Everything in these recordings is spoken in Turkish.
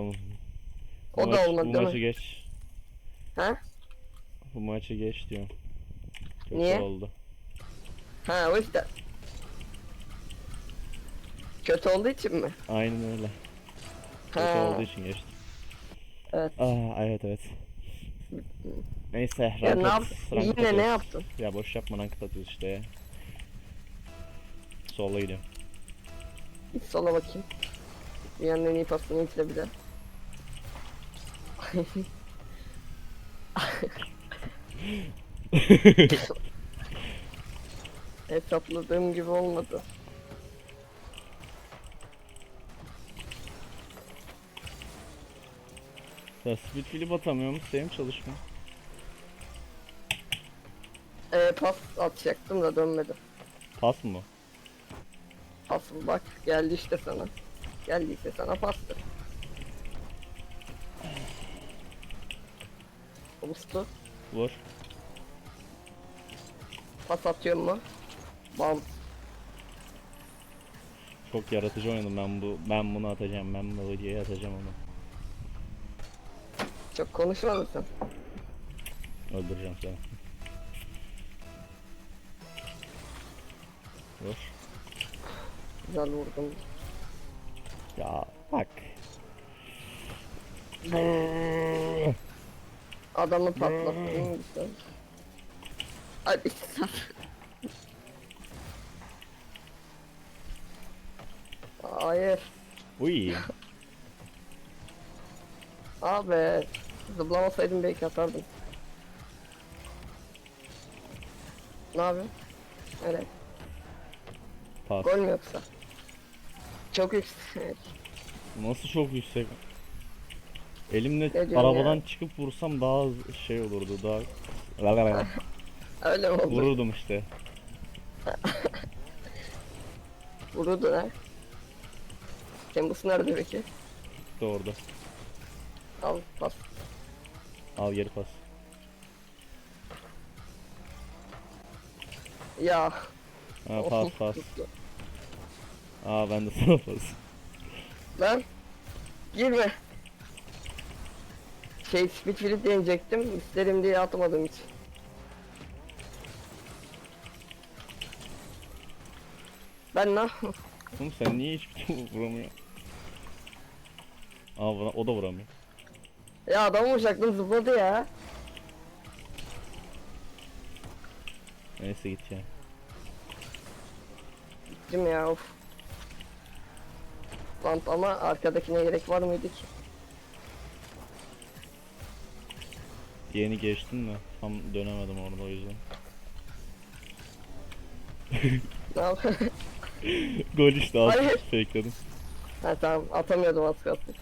Tamam. O Bu da maç- olmadı Bu değil maçı mi? geç. Ha? Bu maçı geç diyorum. Kötü Niye? oldu. Ha o yüzden. Kötü olduğu için mi? Aynen öyle. Kötü Ha. olduğu için geçtim. Evet. Aa, evet evet. Neyse. Ya rank ne at- yaptın? rank Yine atıyoruz. ne yaptın? Ya boş yapma rank atıyoruz işte ya. Sola gidiyorum. Git sola bakayım. Dünyanın en iyi pasını de. Hesapladığım gibi olmadı. Ya speed flip atamıyor musun? Benim çalışma. Ee, pas atacaktım da dönmedi. Pas mı? Pas bak geldi işte sana. Geldiyse sana pastır. Ustu. Vur. Pas atıyor mu? Bam. Çok yaratıcı oynadım ben bu. Ben bunu atacağım. Ben bu videoya atacağım onu. Çok konuşma mısın? Öldüreceğim seni. Vur. Güzel vurdum. Ya bak. Adamı patlattın güzel. Hadi sen. Hayır. Uy. Abi. Zıplamasaydım belki atardım. Ne yapıyorsun? Evet. Pas. Gol mü yoksa? Çok yüksek. Nasıl çok yüksek? Elimle diyorsun arabadan ya? çıkıp vursam daha şey olurdu daha Öyle mi oldu? vururdum işte. Vururdu ha. Temmuz nerede peki? İşte orada. Al pas. Al geri pas. Ya. Ha pas of, pas. tuttu. Aa ben de sana pas. Lan. Girme. Şey speed flip deneyecektim. İsterim diye atmadım hiç. Ben ne? Oğlum sen niye hiçbir şey vuramıyorsun? Aa vura- o da vuramıyor. ya adam vuracaktım zıpladı ya. Neyse git ya. Gittim ya of. Lan ama arkadakine gerek var mıydı ki? Yeni geçtin de tam dönemedim orada o yüzden. Gol işte az Hayır. fakeledim. ha tamam atamıyordum az kalsın.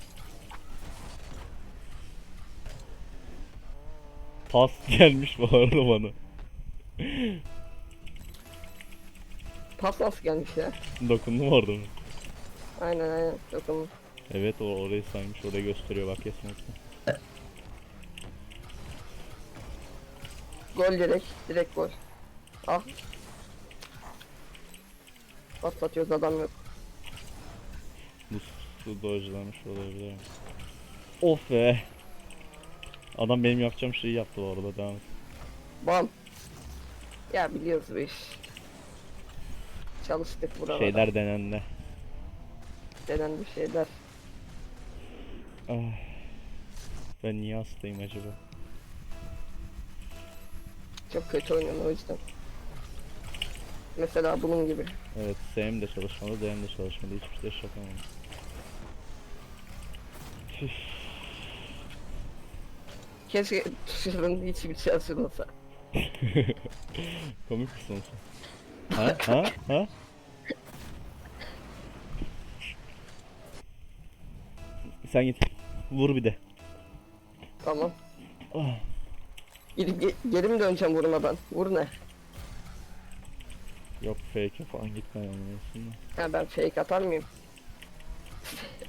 Pas gelmiş bu arada bana. Pas nasıl gelmiş ya? Dokundum orada mı? Aynen aynen dokun. Evet o orayı saymış orayı gösteriyor bak kesinlikle. Gol direkt, direkt gol. Ah. Pas atıyoruz adam yok. Bu su dojlamış olabilir. Of be. Adam benim yapacağım şeyi yaptı bu arada devam et. Bam. Ya biliyoruz bu iş. Çalıştık buralarda. Şeyler denendi. Denen bir şeyler. Ah. Ben niye hastayım acaba? Çok kötü oynuyorsun o yüzden. Mesela bunun gibi. Evet S'm de çalışmadı, D'm de çalışmadı. Hiçbir şey yapamadım. Üf, Keşke tuşların hiçbir şey açılmasa. Komik misin sen? Ha? Ha? Ha? Sen git. Vur bir de. Tamam. Ah. Ge- geri mi döneceğim vurmadan? Vur ne? Yok fake falan gitme yanılıyorsun da. Ha ben fake atar mıyım?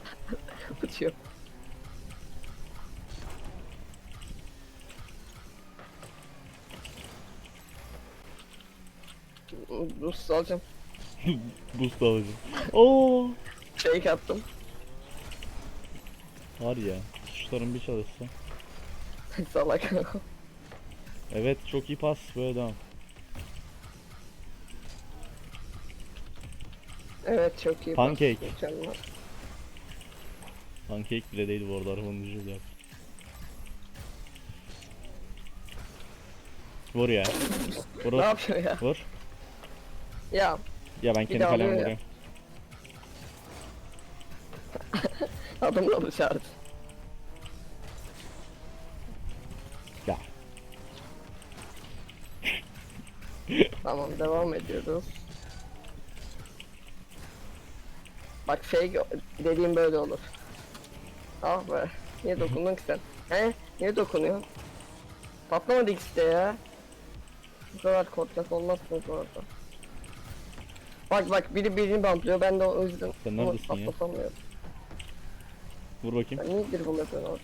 Uçuyor. Rus alacağım. Boost alacağım. Oo. Fake attım. Var ya. Tuşların bir çalışsa. Salak. Evet çok iyi pas böyle devam. evet çok iyi. Pancake. Mükemmel. Pancake bile değil bu arada arabanın ucuyla. Vur ya. Vur Ne yapıyor ya? Vur. Ya Ya ben kendi ya. vuruyorum. adamla. Ya. Tamam devam ediyoruz. Bak fake dediğim böyle olur. Ah be. Niye dokundun ki sen? He? Niye dokunuyor? Patlamadı ikisi de ya. Bu kadar korkak olmazsınız bu arada. Bak bak biri birini bamplıyor ben de o yüzden Sen onu neredesin ya? patlatamıyorum. Vur bakayım. Ben niye bir bunu yapıyorum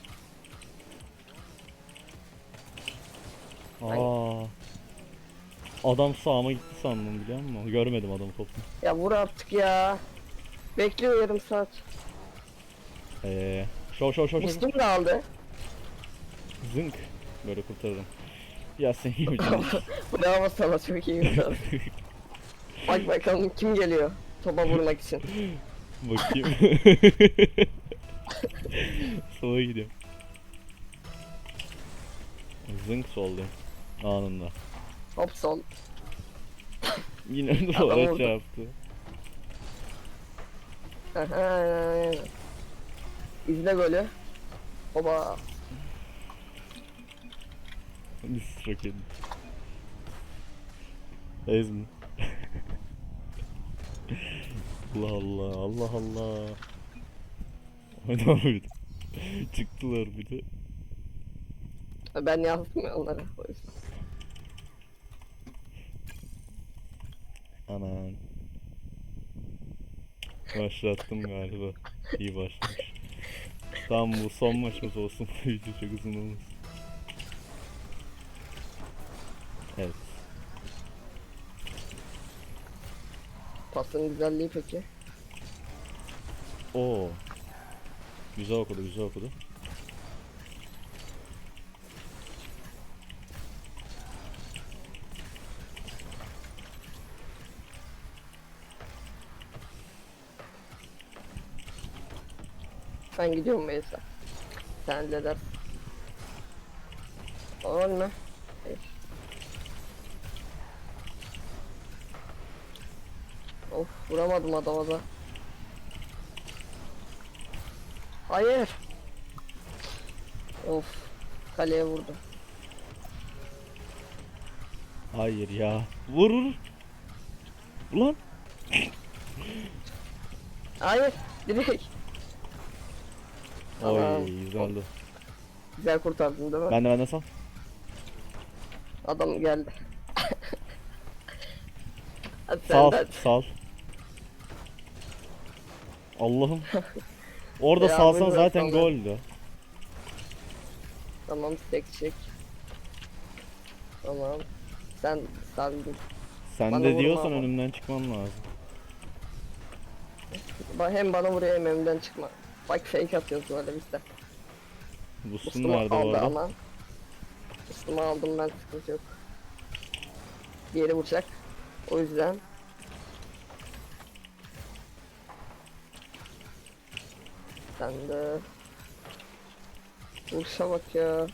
orada? Aa. Adam sağıma gitti sandım biliyor musun? Görmedim adamı toplu. Ya vur artık ya. Bekliyor yarım saat. Eee. Şov şov şov şov. Müslüm de aldı. Zınk. Böyle kurtarırım. Ya sen iyi misin? Bravo sana çok iyi bir. Bak bakalım kim geliyor topa vurmak için. Bakayım. Sola gidiyor. Zınk soldayım. Anında. Hop sol. Yine Adam duvara vurdu. çarptı. İzle golü. Biz roket. Ezmi. Allah Allah Allah Allah. Oynama bir de. Çıktılar bir de. Ben yazdım ya onlara. o yüzden. Anan. Başlattım galiba. İyi başlamış. Tamam bu son maçımız olsun. Video çok uzun olmasın. Evet. Pasın güzelliği peki. Oo. Güzel okudu, güzel okudu. Ben gidiyorum Meysa. Sen halledersin. Ölme. Hayır. Of vuramadım adama da. Hayır. Of. Kaleye vurdum. Hayır ya. Vur vur. Ulan. Hayır. Direkt. Tamam. Oy güzeldi. Güzel kurtardın değil mi? Ben de ben de sal. Adam geldi. Hadi sen Sal, de hadi. sal. Allah'ım. Orada Ya, salsan buyurun, zaten sal. goldü. Tamam tek çek. Tamam. Sen saldın. Sen Bana de vurma diyorsan ama. önümden çıkman lazım. Ba- Hem bana vuruyor hem önümden çıkma. Bak fake atıyoruz böyle biz de. Boost'un bu aldı arada? ama. Üstüme aldım ben sıkıntı yok. Diğeri vuracak. O yüzden. Sen de. Vuruşa bak ya.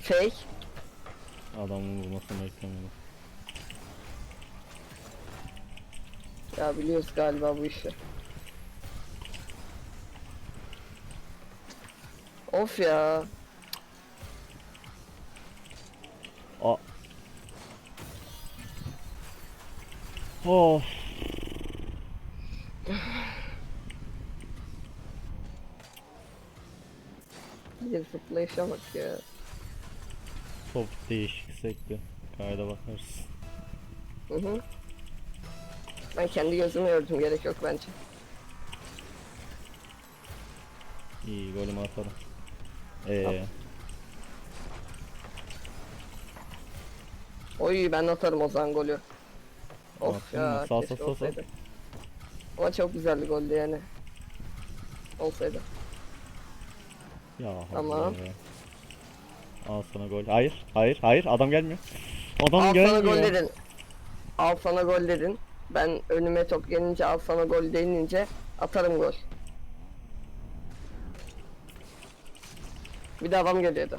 Fake. Adamın vurmasını beklemiyordum. Ya biliyoruz galiba bu işi. Of ya. Aa. Of. Bir zıplayışa bak ya. Top değişik sekti. Kayda bakarsın. Hı hı. Ben kendi gözümü gördüm gerek yok bence. İyi golümü atarım. Ee, Oy ben atarım o zaman golü. Of Attın ya mı? Sağ, keşke sağ, sağ, sağ. olsaydı. Ama çok güzel bir goldü yani. Olsaydı. Ya Tamam. Ya. Al sana gol. Hayır, hayır, hayır. Adam gelmiyor. Adam al sana gelmiyor. gol dedin. Al sana gol dedin. Ben önüme top gelince al sana gol denince atarım gol. Bir de adam geliyordu.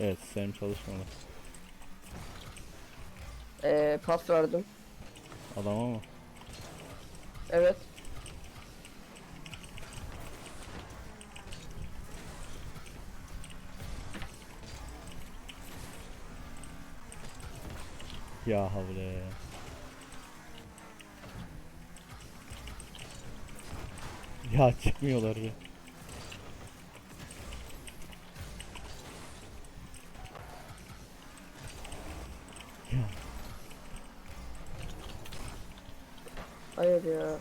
Evet, Sam çalışmadı. Ee, pas verdim. Adam ama. Evet. Ya havle. Ya çıkmıyorlar ya. Ya Hayır ya.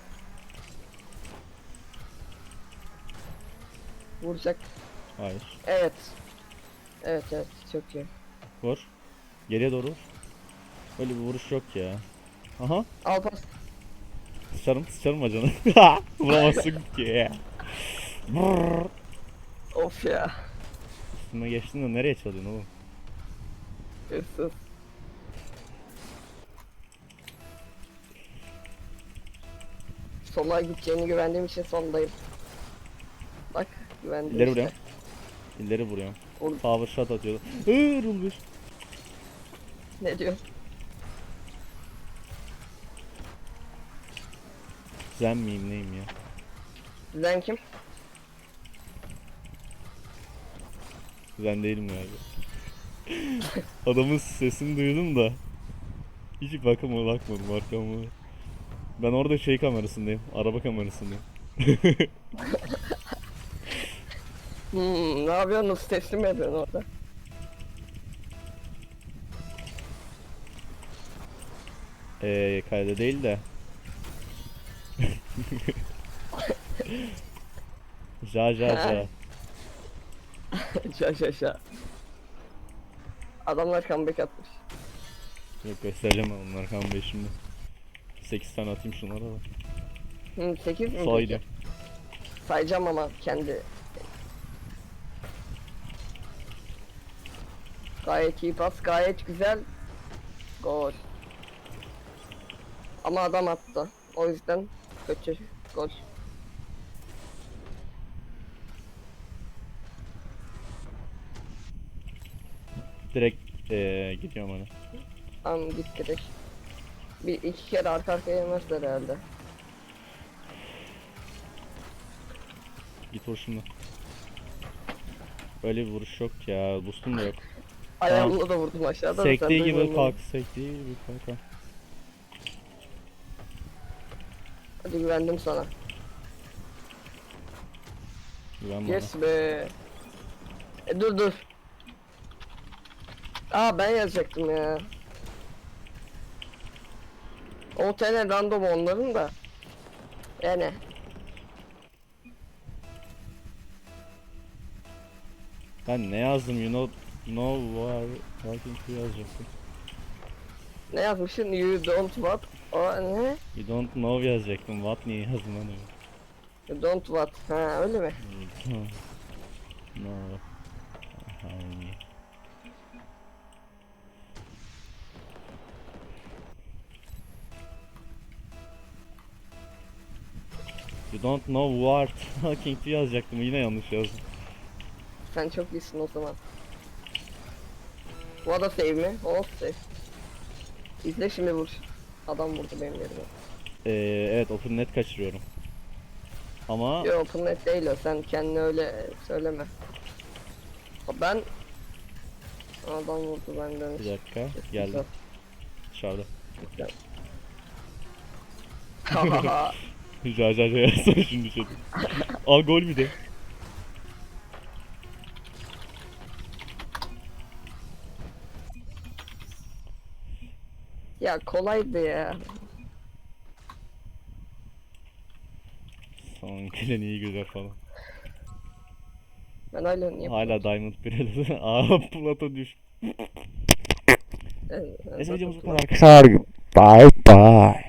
Vuracak. hayır. Evet. Evet evet çok iyi. Vur. Geriye doğru vur. Öyle bir vuruş yok ya. Aha. Al pas. Sıçarım sıçarım bacana. Vuramazsın ki. Brrr. Of ya. Üstüme geçtin de nereye çalıyorsun oğlum? Hırsız. Sola gideceğini güvendiğim için sondayım. Bak güvendim İleri işte. vuruyorum. İleri vuruyorum. Vur. Power shot atıyor. Bir. Ne diyor? Zen miyim neyim ya? Zen kim? Zen değilim galiba. Adamın sesini duydum da. Hiç bakıma bakmadım arkama. Ben orada şey kamerasındayım. Araba kamerasındayım. Hmm, ne yapıyorsunuz? Teslim mi ediyorsun orada? Eee kayda değil de. Ja ja ja. şa şa şa. Adamlar comeback atmış. Yok göstereceğim ben kan Bey şimdi. 8 tane atayım şunlara da. Hı, 8 mi? Saydı. Sayacağım ama kendi. Gayet iyi pas, gayet güzel. Gol. Ama adam attı. O yüzden kötü gol. Direkt eee gidiyorum hani. Tamam git direkt. Bir iki kere arka arkaya yemezler herhalde. Git vur şimdi. Öyle bir vuruş yok ya. Boost'um da yok. Ayağımla da vurdum aşağıda. da Sektiği gibi kalk, sektiği gibi kalk. Hadi güvendim sana. Güven bana. Yes be. E, dur dur. Aa ben yazacaktım ya. O tane random onların da. Yani Ben ne yazdım you know no talking to yazacaktım. Ne yazmışsın? You don't what? O ne? You don't know yazacaktım. What niye yazdın lan öyle? You don't what? Ha öyle mi? no. Hani. You don't know what talking to yazacaktım. Yine yanlış yazdım. Sen çok iyisin o zaman. What a save mi? O save. İzle şimdi vur. Adam vurdu benim yerime. Ee, evet open net kaçırıyorum. Ama Yo open net değil o. Sen kendini öyle söyleme. Ben Adam vurdu benden. bir dakika geldi dışarıda. Ja ja yazsana şimdi şey. Aa gol bir de. Ya kolaydı ya. Tamam gelen iyi güzel falan. Ben hala niye Hala Diamond 1'e Aa Plato düş. Neyse videomuz bu kadar. Bye bye.